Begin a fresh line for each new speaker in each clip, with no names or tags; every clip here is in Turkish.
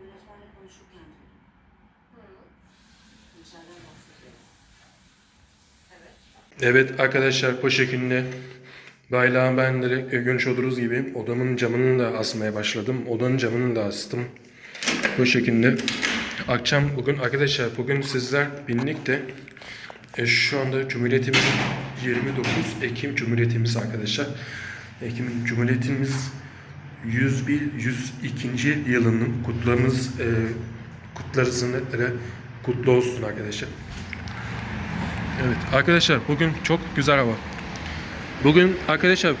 yönetmenle konuşurken duydum.
Hı.
İçeriden bahsediyor.
Evet.
Evet arkadaşlar bu şekilde baylağı ben direkt görmüş oluruz gibi odamın camını da asmaya başladım. Odanın camını da astım. Bu şekilde. Akşam bugün arkadaşlar bugün sizler birlikte e, şu anda Cumhuriyetimizin 29 Ekim Cumhuriyetimiz arkadaşlar. Ekim Cumhuriyetimiz 101 102. yılının kutlamız e, kutlarızın kutlu olsun arkadaşlar. Evet arkadaşlar bugün çok güzel hava. Bugün arkadaşlar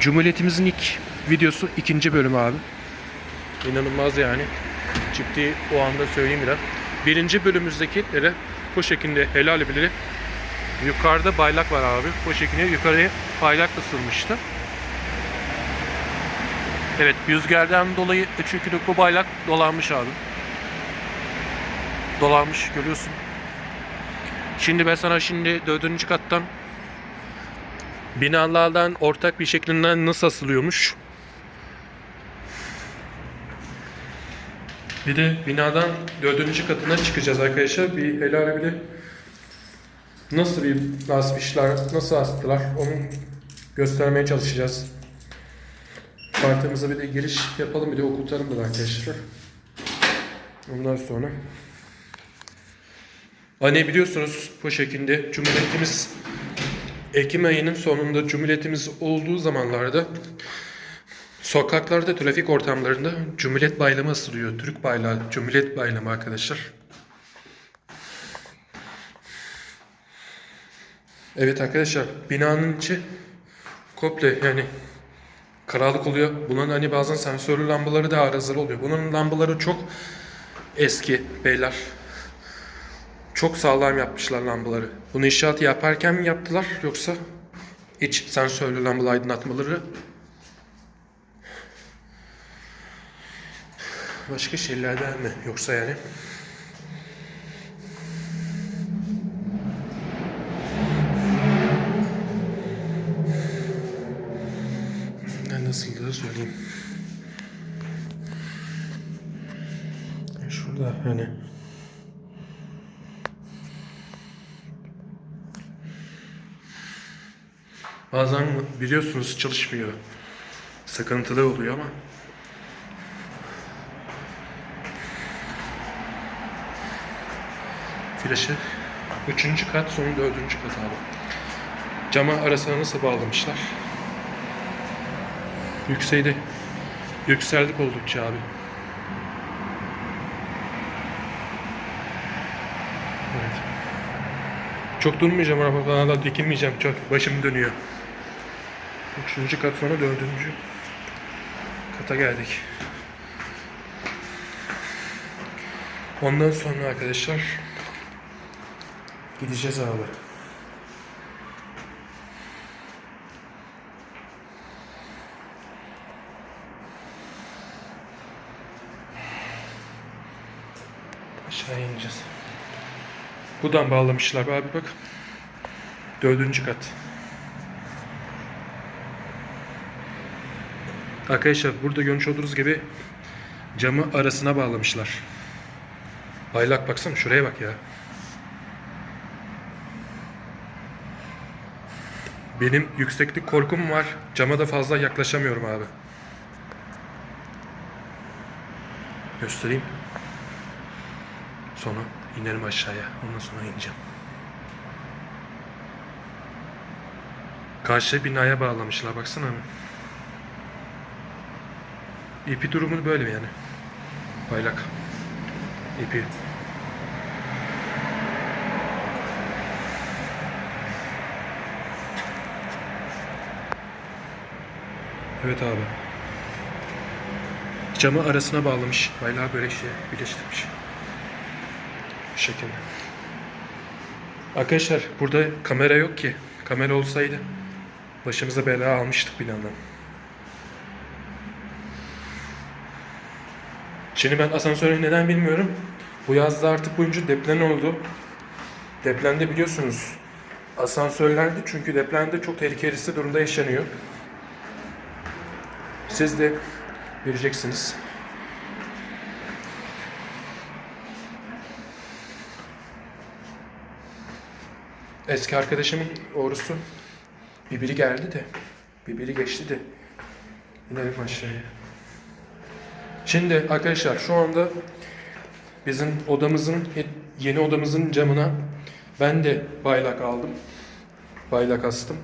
Cumhuriyetimizin ilk videosu ikinci bölümü abi. İnanılmaz yani. Çıktığı o anda söyleyeyim biraz. Birinci bölümümüzdekilere bu şekilde helal bilir. Yukarıda baylak var abi. Bu şekilde yukarıya baylak ısınmıştı. Evet rüzgardan dolayı çünkü bu bayrak dolanmış abi. Dolanmış görüyorsun. Şimdi ben sana şimdi dördüncü kattan binalardan ortak bir şeklinden nasıl asılıyormuş. Bir de binadan dördüncü katına çıkacağız arkadaşlar. Bir helal bir de nasıl bir asmışlar, nasıl astılar onu göstermeye çalışacağız. Partimize bir de giriş yapalım bir de okutalım da arkadaşlar. Ondan sonra Hani biliyorsunuz bu şekilde Cumhuriyetimiz Ekim ayının sonunda Cumhuriyetimiz olduğu zamanlarda sokaklarda, trafik ortamlarında Cumhuriyet Bayramı asılıyor. Türk bayrağı, Cumhuriyet Bayramı arkadaşlar. Evet arkadaşlar binanın içi komple yani karanlık oluyor. Bunun hani bazen sensörlü lambaları da arızalı oluyor. Bunun lambaları çok eski beyler. Çok sağlam yapmışlar lambaları. Bunu inşaat yaparken mi yaptılar yoksa iç sensörlü lambalı aydınlatmaları başka şeylerden mi yoksa yani? Nasıldı söyleyeyim. Şurada hani Bazen biliyorsunuz çalışmıyor. Sıkıntılı oluyor ama. Flaşı üçüncü kat sonra dördüncü kat abi. Cama arasına nasıl bağlamışlar? Yükseldi. Yükseldik oldukça abi. Evet. Çok durmayacağım araba falan da dikilmeyeceğim. Çok başım dönüyor. Üçüncü kat sonra dördüncü kata geldik. Ondan sonra arkadaşlar gideceğiz abi. Aşağı ineceğiz. Buradan bağlamışlar abi bak. Dördüncü kat. Arkadaşlar burada görmüş olduğunuz gibi camı arasına bağlamışlar. Baylak baksana şuraya bak ya. Benim yükseklik korkum var. Cama da fazla yaklaşamıyorum abi. Göstereyim. Sonra inerim aşağıya. Ondan sonra ineceğim. Karşı binaya bağlamışlar baksana abi. İpi durumu böyle yani. Baylak. İpi. Evet abi. Camı arasına bağlamış. Baylağı böyle şey birleştirmiş. Bu şekilde. Arkadaşlar burada kamera yok ki. Kamera olsaydı başımıza bela almıştık binandan. Şimdi ben asansörü neden bilmiyorum. Bu yazda artık boyunca deprem oldu. Depremde biliyorsunuz asansörlerde çünkü depremde çok tehlikeli durumda yaşanıyor. Siz de bileceksiniz. Eski arkadaşımın orusu bir biri geldi de bir biri geçti de inelim aşağıya. Şimdi arkadaşlar şu anda bizim odamızın yeni odamızın camına ben de baylak aldım. Baylak astım.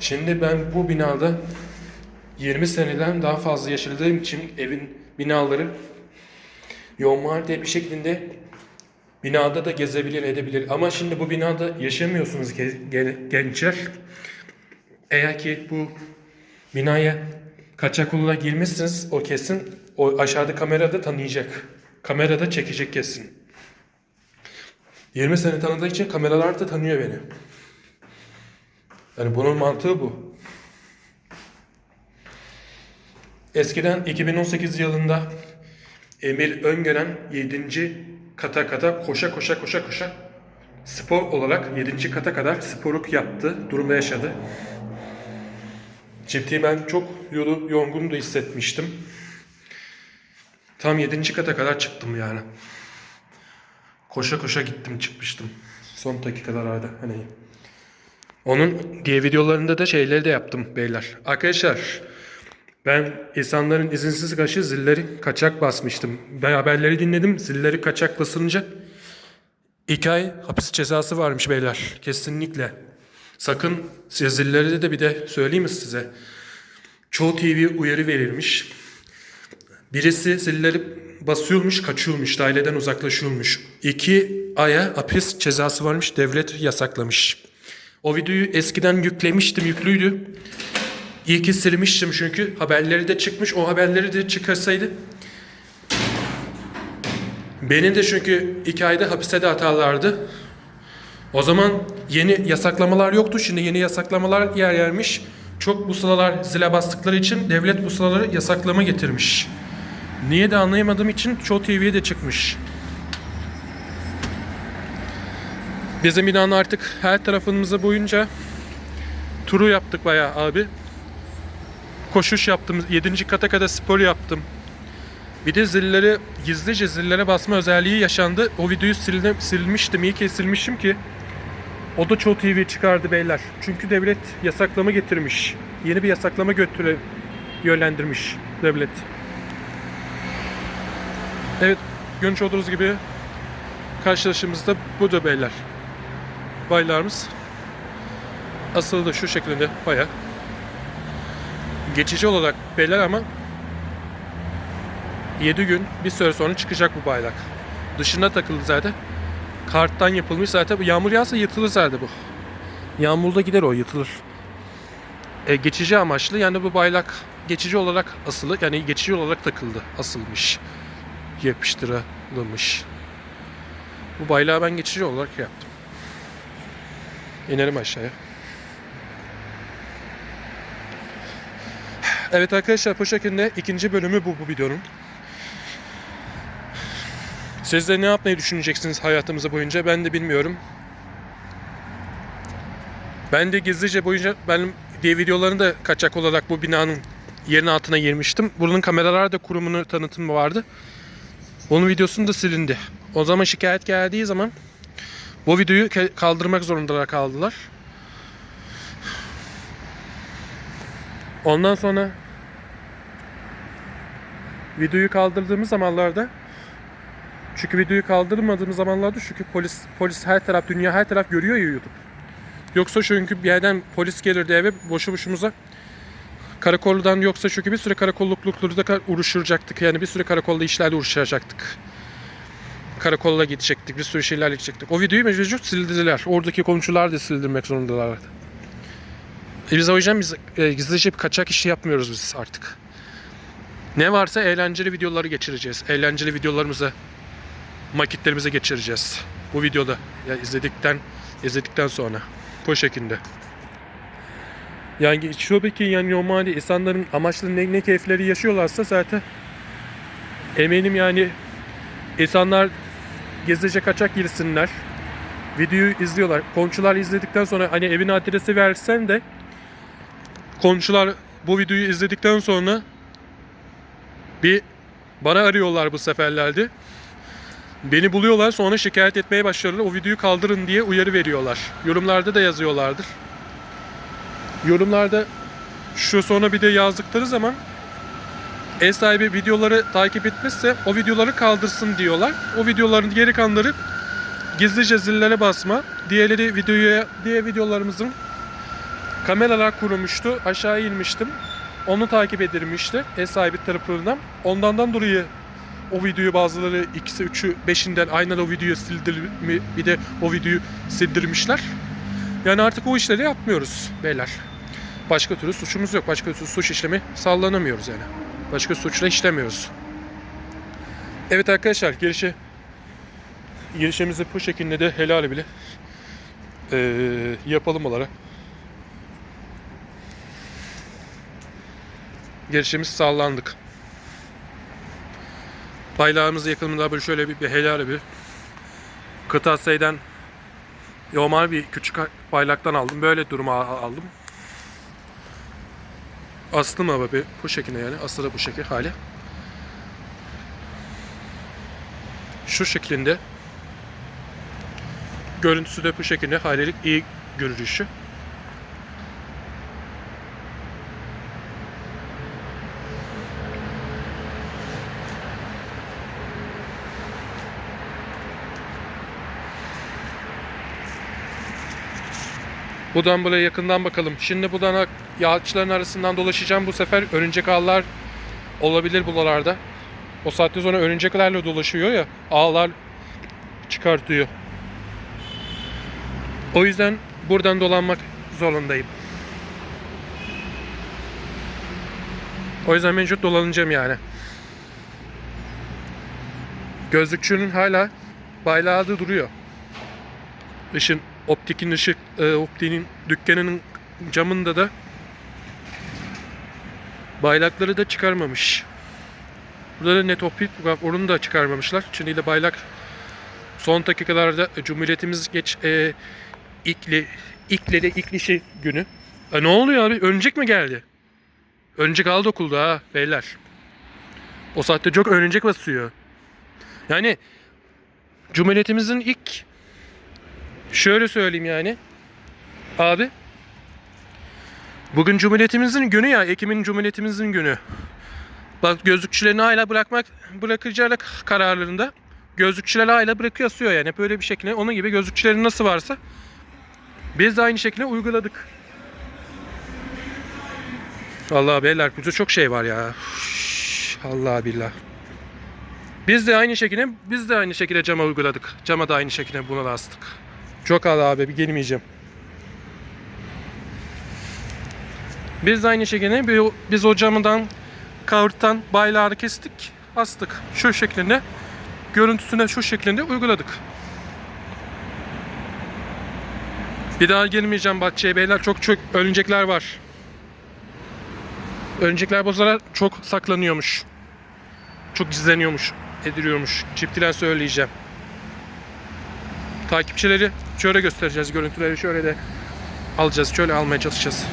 Şimdi ben bu binada 20 seneden daha fazla yaşadığım için evin binaları yoğun madde bir şeklinde binada da gezebilir edebilir. Ama şimdi bu binada yaşamıyorsunuz ge- ge- gençler. Eğer ki bu binaya kaçak yolla girmişsiniz o kesin o aşağıda kamerada tanıyacak. Kamerada çekecek kesin. 20 sene tanıdığı için kameralar da tanıyor beni. Yani bunun mantığı bu. Eskiden 2018 yılında Emir Öngören 7. kata kata koşa koşa koşa koşa spor olarak 7. kata kadar sporluk yaptı. Durumda yaşadı. Ciddi ben çok yorgun da hissetmiştim. Tam 7. kata kadar çıktım yani. Koşa koşa gittim çıkmıştım. Son dakikalarda hani. Onun diye videolarında da şeyleri de yaptım beyler. Arkadaşlar ben insanların izinsiz kaşı zilleri kaçak basmıştım. Ben haberleri dinledim. Zilleri kaçak basınca iki ay hapis cezası varmış beyler. Kesinlikle. Sakın zilleri de bir de söyleyeyim mi size? Çoğu TV uyarı verilmiş. Birisi zilleri basıyormuş, kaçıyormuş, daireden uzaklaşıyormuş. İki aya hapis cezası varmış, devlet yasaklamış. O videoyu eskiden yüklemiştim, yüklüydü. İyi ki silmiştim çünkü haberleri de çıkmış. O haberleri de çıkarsaydı beni de çünkü iki ayda hapiste de atarlardı. O zaman yeni yasaklamalar yoktu. Şimdi yeni yasaklamalar yer yermiş. Çok bu sıralar zile bastıkları için devlet bu sıraları yasaklama getirmiş. Niye de anlayamadığım için Show TV'ye de çıkmış. Bizim binanın artık her tarafımıza boyunca turu yaptık bayağı abi. Koşuş yaptım. 7. kata kadar spor yaptım. Bir de zilleri gizlice zillere basma özelliği yaşandı. O videoyu sildim, silmiştim. İyi ki silmişim ki. O da çoğu TV çıkardı beyler. Çünkü devlet yasaklama getirmiş. Yeni bir yasaklama götüre yönlendirmiş devlet. Evet, görmüş olduğunuz gibi karşılaşımızda bu da beyler. Baylarımız asılı da şu şekilde baya geçici olarak beyler ama 7 gün bir süre sonra çıkacak bu bayrak. Dışına takıldı zaten. Karttan yapılmış zaten. Yağmur yağsa yırtılır zaten bu. Yağmurda gider o yırtılır. E, geçici amaçlı yani bu bayrak geçici olarak asılı yani geçici olarak takıldı asılmış yapıştırılmış. Bu bayrağı ben geçici olarak yaptım. İnelim aşağıya. Evet arkadaşlar bu şekilde ikinci bölümü bu, bu videonun. Siz de ne yapmayı düşüneceksiniz hayatımıza boyunca ben de bilmiyorum. Ben de gizlice boyunca benim diye videolarını da kaçak olarak bu binanın yerin altına girmiştim. Bunun kameralarda kurumunu tanıtımı vardı. Onun videosunu da silindi. O zaman şikayet geldiği zaman bu videoyu kaldırmak zorunda kaldılar. Ondan sonra videoyu kaldırdığımız zamanlarda çünkü videoyu kaldırmadığımız zamanlarda çünkü polis polis her taraf dünya her taraf görüyor ya YouTube. Yoksa çünkü bir yerden polis gelirdi eve boşu boşumuza karakoldan yoksa çünkü bir süre karakollukları da uğraşacaktık. Yani bir süre karakolda işlerle uğraşacaktık. Karakolla gidecektik. Bir sürü şeylerle gidecektik. O videoyu mecbur sildirdiler. Oradaki komşular da sildirmek zorundalardı. E biz o yüzden biz e, gizlice bir kaçak işi yapmıyoruz biz artık. Ne varsa eğlenceli videoları geçireceğiz. Eğlenceli videolarımızı makitlerimize geçireceğiz. Bu videoda ya izledikten izledikten sonra bu şekilde. Yani şöyle ki yani normalde insanların amaçlı ne, ne keyifleri yaşıyorlarsa zaten eminim yani insanlar gizlice kaçak girsinler. Videoyu izliyorlar. Komşular izledikten sonra hani evin adresi versen de komşular bu videoyu izledikten sonra bir bana arıyorlar bu seferlerde. Beni buluyorlar sonra şikayet etmeye başlarlar. O videoyu kaldırın diye uyarı veriyorlar. Yorumlarda da yazıyorlardır. Yorumlarda şu sonra bir de yazdıkları zaman ev sahibi videoları takip etmezse o videoları kaldırsın diyorlar. O videoların geri kalanları gizlice zillere basma. Diğerleri videoya, diğer videolarımızın kameralar kurulmuştu. Aşağı inmiştim. Onu takip edilmişti ev sahibi tarafından. Ondan dolayı o videoyu bazıları ikisi üçü beşinden aynen o videoyu sildirmi bir de o videoyu sildirmişler. Yani artık o işleri yapmıyoruz beyler. Başka türlü suçumuz yok. Başka türlü suç işlemi sallanamıyoruz yani. Başka suçla işlemiyoruz. Evet arkadaşlar girişi girişimizi bu şekilde de helal bile eee, yapalım olarak. Girişimiz sağlandık. Bayrağımız yakınında böyle şöyle bir, bir helal bir kırtasiyeden normal bir küçük bayraktan aldım. Böyle duruma aldım. Astım ama bir bu şekilde yani. Aslı bu şekil hali. Şu şeklinde. Görüntüsü de bu şekilde. Halilik iyi görünüşü. Buradan buraya yakından bakalım. Şimdi buradan yağışların arasından dolaşacağım bu sefer. Örümcek ağlar olabilir buralarda. O saatte sonra örümceklerle dolaşıyor ya. Ağlar çıkartıyor. O yüzden buradan dolanmak zorundayım. O yüzden mevcut dolanacağım yani. Gözlükçünün hala bayrağı da duruyor. Işın optikin ışık e, optiğinin dükkanının camında da bayrakları da çıkarmamış. Burada da net optik onu da çıkarmamışlar. Çin ile bayrak son dakikalarda Cumhuriyetimiz geç e, ikli ikleri iklişi günü. E, ne oluyor abi? Örümcek mi geldi? Örümcek aldı okulda ha beyler. O saatte çok örümcek basıyor. Yani Cumhuriyetimizin ilk Şöyle söyleyeyim yani. Abi. Bugün Cumhuriyetimizin günü ya. Ekim'in Cumhuriyetimizin günü. Bak gözlükçülerini hala bırakmak bırakacaklar kararlarında. Gözlükçüler hala bırakıyor asıyor yani. Hep öyle bir şekilde. Onun gibi gözlükçülerin nasıl varsa biz de aynı şekilde uyguladık. Allah beyler burada çok şey var ya. Allah billah. Biz de aynı şekilde biz de aynı şekilde cama uyguladık. Cama da aynı şekilde buna da astık. Çok az abi bir gelmeyeceğim. Biz de aynı şekilde bir- biz o camından kavurtan bayrağı kestik, astık. Şu şeklinde görüntüsüne şu şeklinde uyguladık. Bir daha gelmeyeceğim bahçeye beyler çok çok örümcekler var. Örümcekler bozara çok saklanıyormuş. Çok gizleniyormuş, ediliyormuş. Çiftlen söyleyeceğim. Takipçileri şöyle göstereceğiz. Görüntüleri şöyle de alacağız. Şöyle almaya çalışacağız.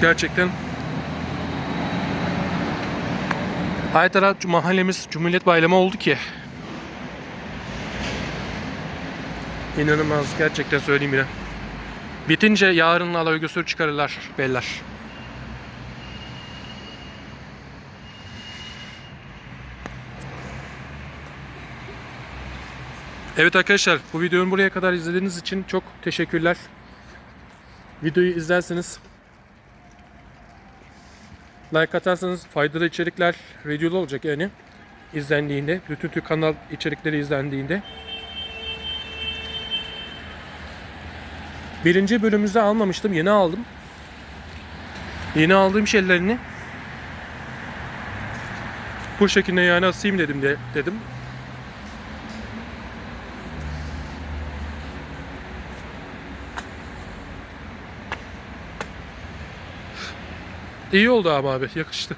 Gerçekten her taraf mahallemiz Cumhuriyet Bayramı oldu ki. İnanılmaz gerçekten söyleyeyim yine. Bitince yarın alay gösteri çıkarırlar beyler. Evet arkadaşlar bu videoyu buraya kadar izlediğiniz için çok teşekkürler. Videoyu izlerseniz like atarsanız faydalı içerikler videolu olacak yani izlendiğinde bütün Türk kanal içerikleri izlendiğinde. Birinci bölümümüzde almamıştım yeni aldım. Yeni aldığım şeylerini bu şekilde yani asayım dedim de dedim İyi oldu abi abi yakıştı.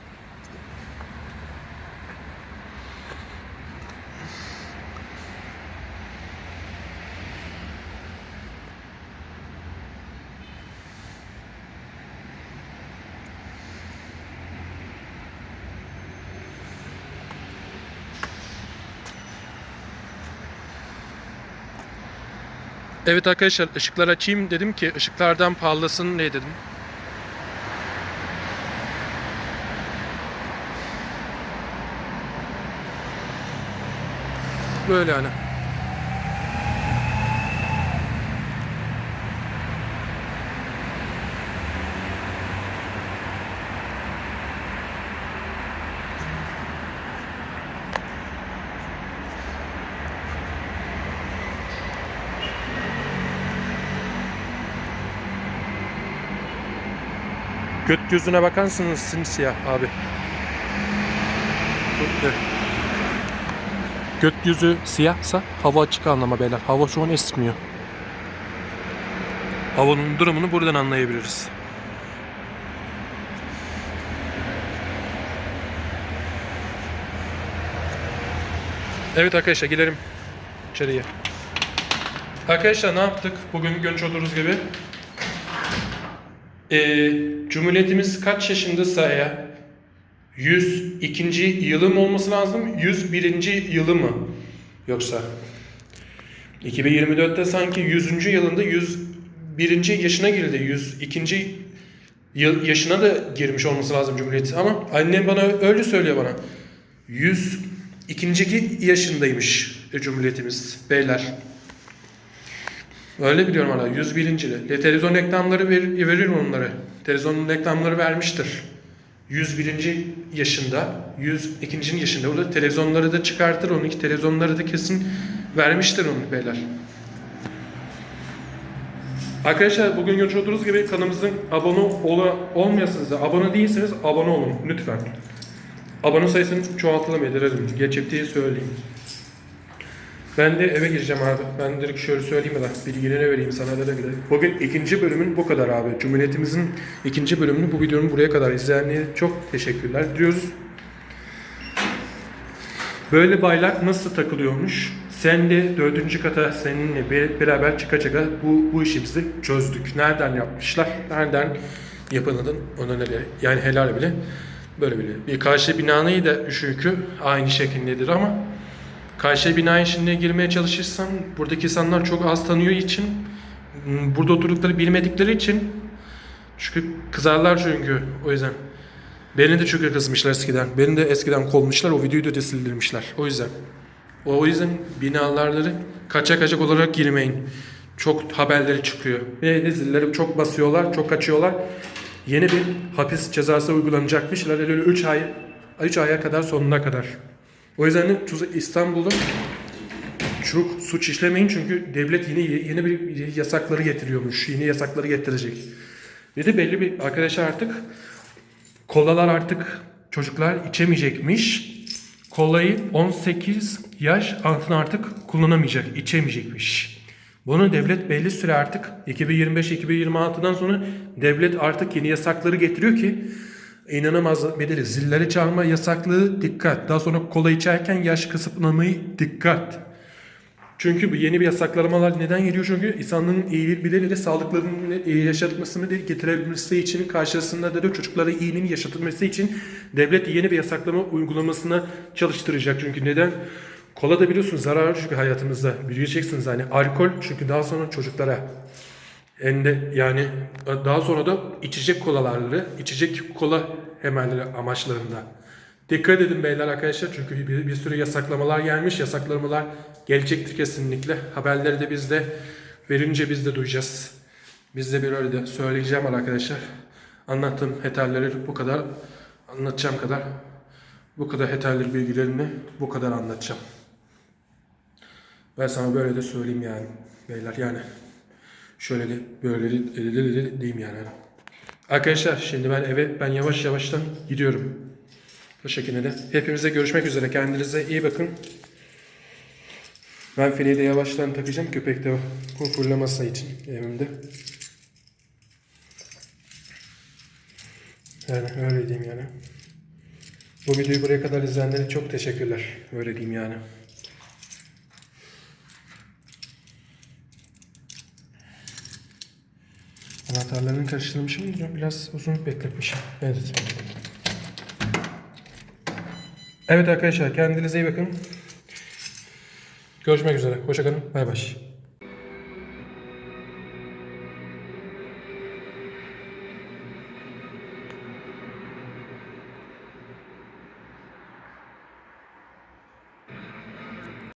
Evet arkadaşlar ışıklar açayım dedim ki ışıklardan parlasın diye dedim. Böyle hani. Göt gözüne bakarsınız simsiyah abi. Göt- Göt yüzü siyahsa hava açık anlama beyler. Hava şu an esmiyor. Havanın durumunu buradan anlayabiliriz. Evet arkadaşlar gidelim içeriye. Arkadaşlar ne yaptık? Bugün görmüş olduğunuz gibi ee, Cumhuriyetimiz kaç yaşındaysa eğer 102. yılı mı olması lazım? 101. yılı mı? Yoksa 2024'te sanki 100. yılında 101. yaşına girdi. 102. yıl yaşına da girmiş olması lazım Cumhuriyet. Ama annem bana öyle söylüyor bana. 102. yaşındaymış Cumhuriyetimiz beyler. Öyle biliyorum hala 101. De televizyon reklamları ver, verir onları. Televizyon reklamları vermiştir. 101. yaşında, 102. yaşında. Orada televizyonları da çıkartır onu. Televizyonları da kesin vermiştir onu beyler. Arkadaşlar bugün görmüş olduğunuz gibi kanalımızın abone ola, olmayasınız da abone değilseniz abone olun lütfen. Abone sayısını çoğaltalım edirelim. Gerçekten söyleyeyim. Ben de eve gireceğim abi. Ben direkt şöyle söyleyeyim de bilgileri vereyim sana da bile. Bugün ikinci bölümün bu kadar abi. Cumhuriyetimizin ikinci bölümünü bu videonun buraya kadar izleyenlere çok teşekkürler diyoruz. Böyle bayrak nasıl takılıyormuş? Sen de dördüncü kata seninle beraber çıka çıka bu, bu işimizi çözdük. Nereden yapmışlar? Nereden? Ona öyle yani helal bile. Böyle bile. Bir karşı binanayı da çünkü aynı şekildedir ama Karşı bina içine girmeye çalışırsan buradaki insanlar çok az tanıyor için burada oturdukları bilmedikleri için çünkü kızarlar çünkü o yüzden. Beni de çünkü kızmışlar eskiden. Beni de eskiden kovmuşlar. O videoyu da sildirmişler. O yüzden. O, o yüzden binaları kaçak kaçak olarak girmeyin. Çok haberleri çıkıyor. Ve zilleri çok basıyorlar, çok kaçıyorlar. Yeni bir hapis cezası uygulanacakmışlar. Öyle 3 ay 3 aya kadar sonuna kadar. O yüzden de İstanbul'da çok suç işlemeyin çünkü devlet yine yeni bir yasakları getiriyormuş. Yeni yasakları getirecek. Bir de belli bir arkadaşlar artık kolalar artık çocuklar içemeyecekmiş. Kolayı 18 yaş altına artık kullanamayacak, içemeyecekmiş. Bunu devlet belli süre artık 2025-2026'dan sonra devlet artık yeni yasakları getiriyor ki inanamaz bedeli zilleri çalma yasaklığı dikkat. Daha sonra kola içerken yaş kısıtlamayı dikkat. Çünkü bu yeni bir yasaklamalar neden geliyor? Çünkü insanların bileriyle sağlıklarının iyi yaşatmasını getirebilmesi için karşısında da, da çocuklara iyiliğini yaşatılması için devlet yeni bir yasaklama uygulamasına çalıştıracak. Çünkü neden? Kola da biliyorsunuz zararlı çünkü hayatımızda. Bileceksiniz hani alkol çünkü daha sonra çocuklara en de yani daha sonra da içecek kolalarla, içecek kola hemenleri amaçlarında. Dikkat edin beyler arkadaşlar çünkü bir, bir sürü yasaklamalar gelmiş. Yasaklamalar gelecektir kesinlikle. Haberleri de biz de verince biz de duyacağız. Biz de bir öyle de söyleyeceğim arkadaşlar. Anlattığım yeterleri bu kadar anlatacağım kadar bu kadar yeterli bilgilerini bu kadar anlatacağım. Ben sana böyle de söyleyeyim yani beyler yani. Şöyle de böyle de, de, de, de diyeyim yani. Arkadaşlar şimdi ben eve ben yavaş yavaştan gidiyorum. Bu şekilde de. Hepimize görüşmek üzere. Kendinize iyi bakın. Ben feleği de yavaştan takacağım. Köpek de fırlaması için evimde. Yani öyle diyeyim yani. Bu videoyu buraya kadar izleyenlere çok teşekkürler. Öyle diyeyim yani. Anahtarlarını karıştırmışım. Biraz uzun bekletmişim. Evet. Evet arkadaşlar kendinize iyi bakın. Görüşmek üzere. Hoşçakalın. Bay bay.